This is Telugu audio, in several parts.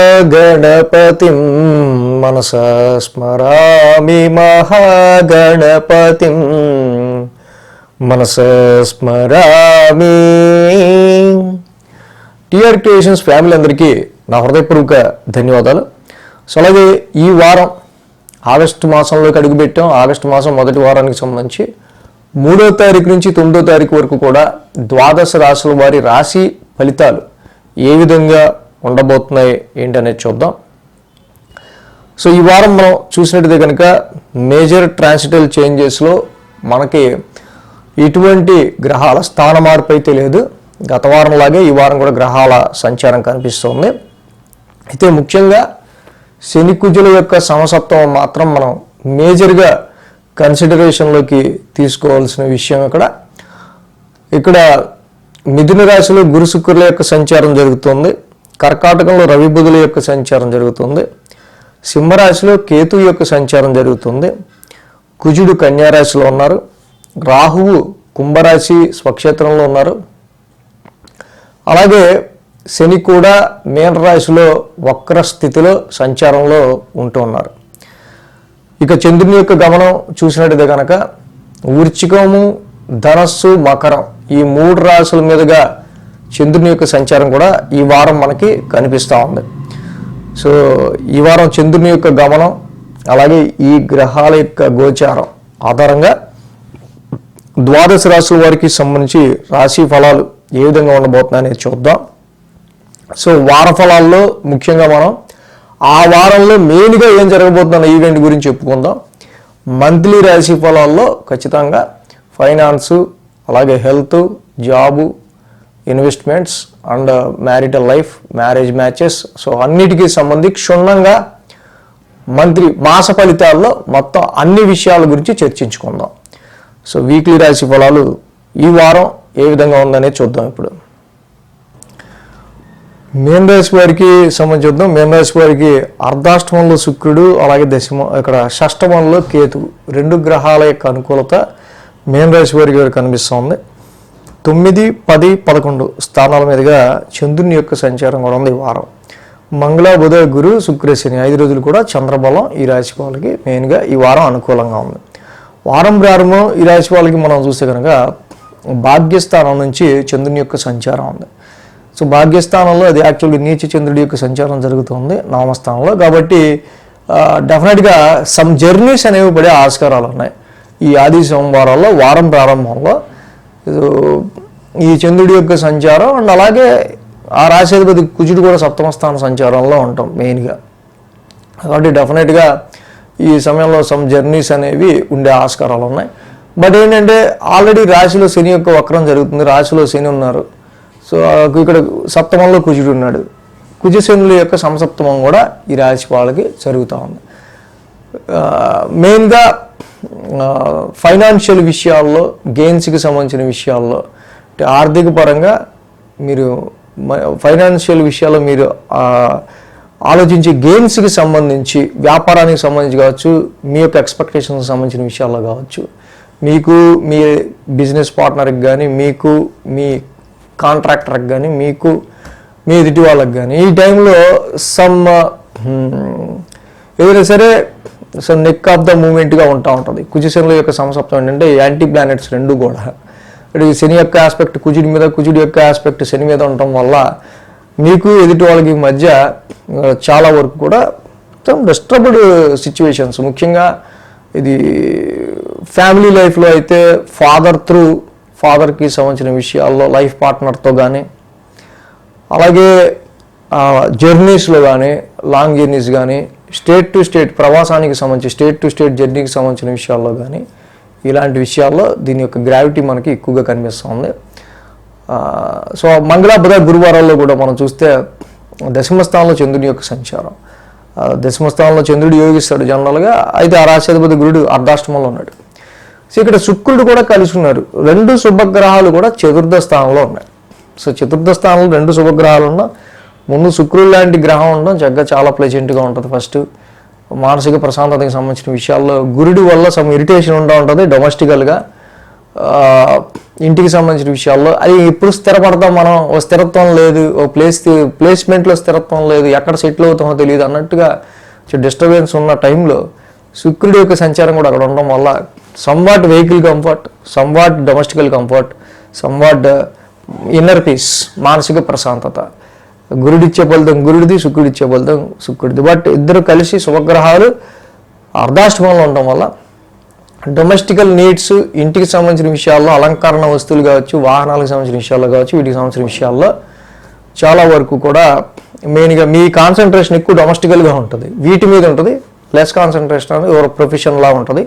మహాగణపతిం మనస స్మరామి మహాగణపతిం మనస స్మరామి. టిఆర్ క్రియేషన్స్ ఫ్యామిలీ అందరికీ నా హృదయపూర్వక ధన్యవాదాలు. సో అలాగే ఈ వారం ఆగస్టు మాసంలోకి అడుగుపెట్టాం. ఆగస్టు మాసం మొదటి వారానికి సంబంధించి మూడో తారీఖు నుంచి తొమ్మిదో తారీఖు వరకు కూడా ద్వాదశ రాశుల వారి రాశి ఫలితాలు ఏ విధంగా ఉండబోతున్నాయి ఏంటి అనేది చూద్దాం. సో ఈ వారం మనం చూసినట్టయితే కనుక మేజర్ ట్రాన్సిటల్ చేంజెస్లో మనకి ఎటువంటి గ్రహాల స్థాన మార్పు అయితే లేదు. గత వారంలాగే ఈ వారం కూడా గ్రహాల సంచారం కనిపిస్తుంది. అయితే ముఖ్యంగా శని కుజుల యొక్క సమసత్వం మాత్రం మనం మేజర్గా కన్సిడరేషన్లోకి తీసుకోవాల్సిన విషయం ఇక్కడ. ఇక్కడ మిథున రాశిలో గురు శుక్రుల యొక్క సంచారం జరుగుతుంది. కర్కాటకంలో రవి బుధుల యొక్క సంచారం జరుగుతుంది. సింహరాశిలో కేతు యొక్క సంచారం జరుగుతుంది. కుజుడు కన్యారాశిలో ఉన్నారు. రాహువు కుంభరాశి స్వక్షేత్రంలో ఉన్నారు. అలాగే శని కూడా మీనరాశిలో వక్ర స్థితిలో సంచారంలో ఉంటూ ఉన్నారు. ఇక చంద్రుని యొక్క గమనం చూసినట్టయితే కనుక వృచ్చికము ధనస్సు మకరం ఈ మూడు రాశుల మీదుగా చంద్రుని యొక్క సంచారం కూడా ఈ వారం మనకి కనిపిస్తూ ఉంది. సో ఈ వారం చంద్రుని యొక్క గమనం అలాగే ఈ గ్రహాల యొక్క గోచారం ఆధారంగా ద్వాదశ రాశుల వారికి సంబంధించి రాశి ఫలాలు ఏ విధంగా ఉండబోతున్నాయి అనేది చూద్దాం. సో వార ఫలాల్లో ముఖ్యంగా మనం ఆ వారంలో మెయిన్గా ఏం జరగబోతున్న ఈవెంట్ గురించి చెప్పుకుందాం. మంత్లీ రాశి ఫలాల్లో ఖచ్చితంగా ఫైనాన్సు అలాగే health job investments and marital life marriage matches. So అన్నిటికీ సంబంధించి క్షుణ్ణంగా మంత్రి మాస ఫలితాల్లో మొత్తం అన్ని విషయాల గురించి చర్చించుకుందాం. సో వీక్లీ రాశి ఫలాలు ఈ వారం ఏ విధంగా ఉందనే చూద్దాం ఇప్పుడు. మీన రాశి వారికి సంబంధించి చూద్దాం. మీన రాశి వారికి అర్ధాష్టమంలో శుక్రుడు అలాగే దశమ ఇక్కడ షష్టమంలో కేతు రెండు గ్రహాల యొక్క అనుకూలత మీన రాశి వారికి కనిపిస్తోంది. తొమ్మిది పది పదకొండు స్థానాల మీదుగా చంద్రుని యొక్క సంచారం కూడా ఉంది ఈ వారం. మంగళ బుధ గురు శుక్ర శని ఐదు రోజులు కూడా చంద్రబలం ఈ రాశి వాళ్ళకి మెయిన్గా ఈ వారం అనుకూలంగా ఉంది. వారం ప్రారంభం ఈ రాశి వాళ్ళకి మనం చూస్తే కనుక భాగ్యస్థానం నుంచి చంద్రుని యొక్క సంచారం ఉంది. సో భాగ్యస్థానంలో అది యాక్చువల్గా నీచ చంద్రుడి యొక్క సంచారం జరుగుతుంది నామస్థానంలో. కాబట్టి డెఫినెట్గా సమ్ జర్నీస్ అనేవి పడే ఆస్కారాలు ఉన్నాయి. ఈ ఆది సోమవారాల్లో వారం ప్రారంభంలో. ఈ చంద్రుడి యొక్క సంచారం అండ్ అలాగే ఆ రాశాధిపతి కుజుడు కూడా సప్తమ స్థాన సంచారంలో ఉంటాం మెయిన్గా. కాబట్టి డెఫినెట్గా ఈ సమయంలో సమ్ జర్నీస్ అనేవి ఉండే ఆస్కారాలు ఉన్నాయి. బట్ ఏంటంటే ఆల్రెడీ రాశిలో శని యొక్క వక్రం జరుగుతుంది. రాశిలో శని ఉన్నారు. సో ఇక్కడ సప్తమంలో కుజుడు ఉన్నాడు. కుజశనుల యొక్క సమసప్తమం కూడా ఈ రాశి వాళ్ళకి జరుగుతూ ఉంది. మెయిన్గా ఫైనాన్షియల్ విషయాల్లో గెయిన్స్కి సంబంధించిన విషయాల్లో అంటే ఆర్థిక పరంగా మీరు ఫైనాన్షియల్ విషయాల్లో మీరు ఆలోచించే గేమ్స్కి సంబంధించి వ్యాపారానికి సంబంధించి కావచ్చు మీ యొక్క ఎక్స్పెక్టేషన్కి సంబంధించిన విషయాల్లో కావచ్చు మీకు మీ బిజినెస్ పార్ట్నర్కి కానీ మీకు మీ కాంట్రాక్టర్కి కానీ మీకు మీ ఎదుటి వాళ్ళకి కానీ ఈ టైంలో సమ్ hmm, ఏదైనా సరే సో నెక్ ఆఫ్ ద మూమెంట్గా ఉంటా ఉంటుంది. కుజశనుల యొక్క సమసప్తం ఏంటంటే యాంటీ ప్లానెట్స్ రెండు కూడా. ఇటు శని యొక్క ఆస్పెక్ట్ కుజుడి మీద కుజుడి యొక్క ఆస్పెక్ట్ శని మీద ఉండటం వల్ల మీకు ఎదుటి వాళ్ళకి మధ్య చాలా వరకు కూడా మొత్తం డిస్టర్బ్డ్ సిచ్యువేషన్స్ ముఖ్యంగా ఇది ఫ్యామిలీ లైఫ్లో అయితే ఫాదర్ త్రూ ఫాదర్కి సంబంధించిన విషయాల్లో లైఫ్ పార్ట్నర్తో కానీ అలాగే జర్నీస్లో కానీ లాంగ్ జర్నీస్ కానీ స్టేట్ టు స్టేట్ ప్రవాసానికి సంబంధించి స్టేట్ టు స్టేట్ జర్నీకి సంబంధించిన విషయాల్లో కానీ ఇలాంటి విషయాల్లో దీని యొక్క గ్రావిటీ మనకి ఎక్కువగా కనిపిస్తుంది సో మంగళ బుధ గురువారాల్లో కూడా మనం చూస్తే దశమస్థానంలో చంద్రుని యొక్క సంచారం. దశమస్థానంలో చంద్రుడు యోగిస్తాడు జనరల్గా. అయితే ఆ రాశాధిపతి గురుడు అర్ధాష్టమంలో ఉన్నాడు. సో ఇక్కడ శుక్రుడు కూడా కలిసి ఉన్నారు రెండు శుభగ్రహాలు కూడా చతుర్థ స్థానంలో ఉన్నాయి. సో చతుర్థ స్థానంలో రెండు శుభగ్రహాలు ఉన్నా ముందు శుక్రుడు లాంటి గ్రహం ఉండడం చక్కగా చాలా ప్లెజెంట్గా ఉంటుంది. ఫస్ట్ మానసిక ప్రశాంతతకి సంబంధించిన విషయాల్లో గురుడి వల్ల సమ్ ఇరిటేషన్ ఉంటూ ఉంటుంది. డొమెస్టికల్గా ఇంటికి సంబంధించిన విషయాల్లో. అది ఎప్పుడు స్థిరపడతాం మనం? ఓ స్థిరత్వం లేదు. ఓ ప్లేస్ ప్లేస్మెంట్లో స్థిరత్వం లేదు. ఎక్కడ సెటిల్ అవుతామో తెలియదు. అన్నట్టుగా డిస్టర్బెన్స్ ఉన్న టైంలో శుక్రుడి యొక్క సంచారం కూడా అక్కడ ఉండడం వల్ల somewhat vehicle comfort somewhat domestical comfort somewhat inner peace మానసిక ప్రశాంతత. గురుడిచ్చే ఫలితం గురుడిది శుక్రుడిచ్చే ఫలితం శుక్రుడిది. బట్ ఇద్దరు కలిసి శుభగ్రహాలు అర్ధాష్టమంలో ఉండడం వల్ల డొమెస్టికల్ నీడ్స్ ఇంటికి సంబంధించిన విషయాల్లో అలంకరణ వస్తువులు కావచ్చు వాహనాలకు సంబంధించిన విషయాల్లో కావచ్చు వీటికి సంబంధించిన విషయాల్లో చాలా వరకు కూడా మెయిన్గా మీ కాన్సన్ట్రేషన్ ఎక్కువ డొమెస్టికల్గా ఉంటుంది. వీటి మీద ఉంటుంది. లెస్ కాన్సన్ట్రేషన్ అనేది ఎవరి ప్రొఫెషన్లా ఉంటుంది.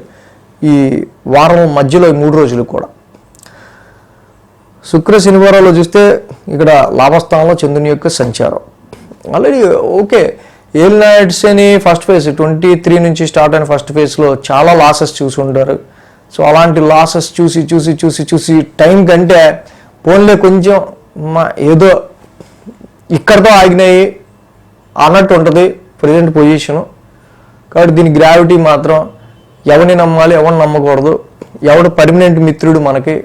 ఈ వారం మధ్యలో మూడు రోజులు కూడా. శుక్ర శనివారాల్లో చూస్తే ఇక్కడ లాభస్థానంలో చంద్రుని యొక్క సంచారం. ఆల్రెడీ ఓకే ఏల్ నైట్స్ అని ఫస్ట్ ఫేజ్ ట్వంటీ త్రీ నుంచి స్టార్ట్ అయిన ఫస్ట్ ఫేజ్లో చాలా లాసెస్ చూసి ఉంటారు. సో అలాంటి లాసెస్ చూసి చూసి చూసి చూసి టైం కంటే ఫోన్లే కొంచెం మా ఏదో ఇక్కడతో ఆగినాయి అన్నట్టు ఉంటుంది ప్రజెంట్ పొజిషను కాబట్టి దీని గ్రావిటీ మాత్రం ఎవరిని నమ్మాలి ఎవరిని నమ్మకూడదు. ఎవడు పర్మనెంట్ మిత్రుడు మనకి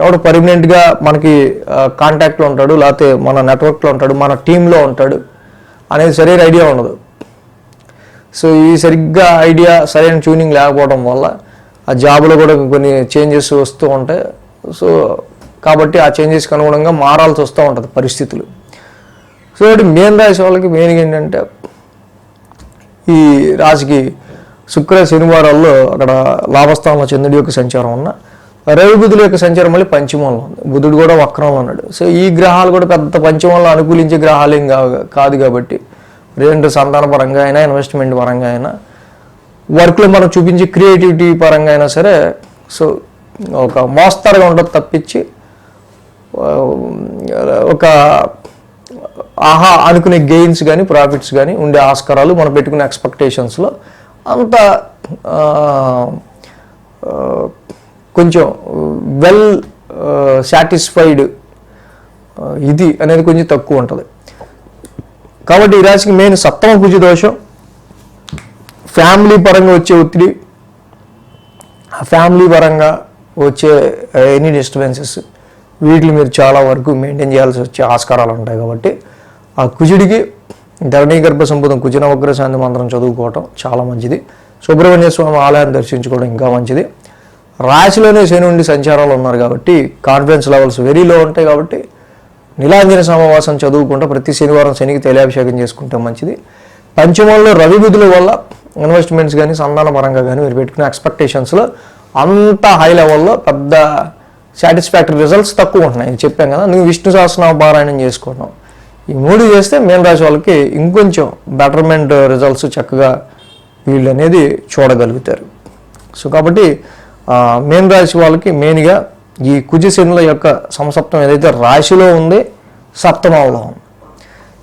ఎవడు పర్మనెంట్గా మనకి కాంటాక్ట్లో ఉంటాడు లేకపోతే మన నెట్వర్క్లో ఉంటాడు మన టీంలో ఉంటాడు అనేది సరైన ఐడియా ఉండదు. సో ఈ సరిగ్గా ఐడియా సరైన ట్యూనింగ్ లేకపోవడం వల్ల ఆ జాబ్లో కూడా కొన్ని చేంజెస్ వస్తూ ఉంటాయి. సో కాబట్టి ఆ చేంజెస్కి అనుగుణంగా మారాల్సి వస్తూ ఉంటుంది పరిస్థితులు. సో కాబట్టి మెయిన్ రాశి వాళ్ళకి మెయిన్గా ఏంటంటే ఈ రాశికి శుక్ర శనివారాల్లో అక్కడ లాభస్థానంలో చంద్రుడి యొక్క సంచారం ఉన్న రవి బుధుల యొక్క సంచారం మళ్ళీ పంచమంలో ఉంది. బుధుడు కూడా వక్రంలో ఉన్నాడు. సో ఈ గ్రహాలు కూడా పెద్ద పంచమంలో అనుకూలించే గ్రహాలు ఏం కాదు కాబట్టి రెండు సంతాన పరంగా అయినా ఇన్వెస్ట్మెంట్ పరంగా అయినా వర్క్లో మనం చూపించే క్రియేటివిటీ పరంగా అయినా సరే సో ఒక మోస్తరుగా ఉండదు తప్పించి ఒక ఆహా అనుకునే గెయిన్స్ కానీ ప్రాఫిట్స్ కానీ ఉండే ఆస్కారాలు మనం పెట్టుకునే ఎక్స్పెక్టేషన్స్లో అంత కొంచెం వెల్ సాటిస్ఫైడ్ uh, uh, ఇది అనేది కొంచెం తక్కువ ఉంటుంది. కాబట్టి ఈ రాశికి మెయిన్ సప్తమ కుజ దోషం ఫ్యామిలీ పరంగా వచ్చే ఒత్తిడి ఆ ఫ్యామిలీ పరంగా వచ్చే uh, ఎనీ డిస్టర్బెన్సెస్ వీటిని మీరు చాలా వరకు మెయింటైన్ చేయాల్సి వచ్చే ఆస్కారాలు ఉంటాయి కాబట్టి ఆ కుజుడికి ధరణీ గర్భ సంపదం కుజన వగ్రశాంతి మంత్రం చదువుకోవటం చాలా మంచిది. సుబ్రహ్మణ్య స్వామి ఆలయాన్ని దర్శించుకోవడం ఇంకా మంచిది. రాశిలోనే శని ఉండి సంచారాలు ఉన్నారు కాబట్టి కాన్ఫిడెన్స్ లెవెల్స్ వెరీ లో ఉంటాయి కాబట్టి నీలాంజన సమావాసం చదువుకుంటూ ప్రతి శనివారం శనికి తైలాభిషేకం చేసుకుంటే మంచిది. పంచమంలో రవి విధుల వల్ల ఇన్వెస్ట్మెంట్స్ కానీ సంధాన పరంగా కానీ మీరు పెట్టుకునే ఎక్స్పెక్టేషన్స్లో అంత హై లెవెల్లో పెద్ద సాటిస్ఫాక్టరీ రిజల్ట్స్ తక్కువ ఉంటున్నాయి. నేను చెప్పాను కదా నువ్వు విష్ణు సహస్రనామ పారాయణం చేసుకున్నావు ఈ మూడు చేస్తే మేన్ రాశి వాళ్ళకి ఇంకొంచెం బెటర్మెంట్ రిజల్ట్స్ చక్కగా వీళ్ళు అనేది చూడగలుగుతారు. సో కాబట్టి మేన్ రాశి వాళ్ళకి మెయిన్గా ఈ కుజశనుల యొక్క సమసప్తం ఏదైతే రాశిలో ఉంది సప్తమంలో ఉంది.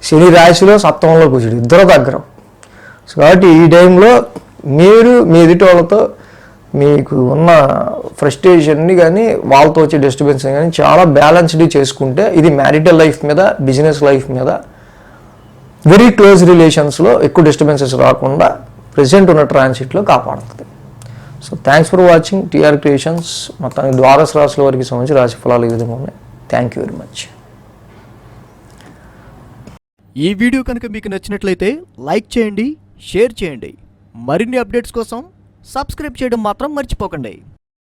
శని రాశిలో సప్తమంలో కుజుడు ఇద్దరు దగ్గర. సో కాబట్టి ఈ టైంలో మీరు మీ ఎదుటి వాళ్ళతో మీకు ఉన్న ఫ్రస్ట్రేషన్ని కానీ వాళ్ళతో వచ్చే డిస్టర్బెన్స్ కానీ చాలా బ్యాలెన్స్డ్ చేసుకుంటే ఇది మ్యారిటల్ లైఫ్ మీద బిజినెస్ లైఫ్ మీద వెరీ క్లోజ్ రిలేషన్స్లో ఎక్కువ డిస్టర్బెన్సెస్ రాకుండా ప్రెసెంట్ ఉన్న ట్రాన్సిట్లో కాపాడుతుంది. So thanks for watching TR creations మొత్తానికి ద్వాదశ రాశుల వారికి సంబంధించి రాశి ఫలాలు ఈ విధంగా ఉన్నాయి. థ్యాంక్ యూ వెరీ మచ్ ఈ వీడియో కనుక మీకు నచ్చినట్లయితే లైక్ చేయండి షేర్ చేయండి. మరిన్ని అప్డేట్స్ కోసం సబ్స్క్రైబ్ చేయడం మాత్రం మర్చిపోకండి.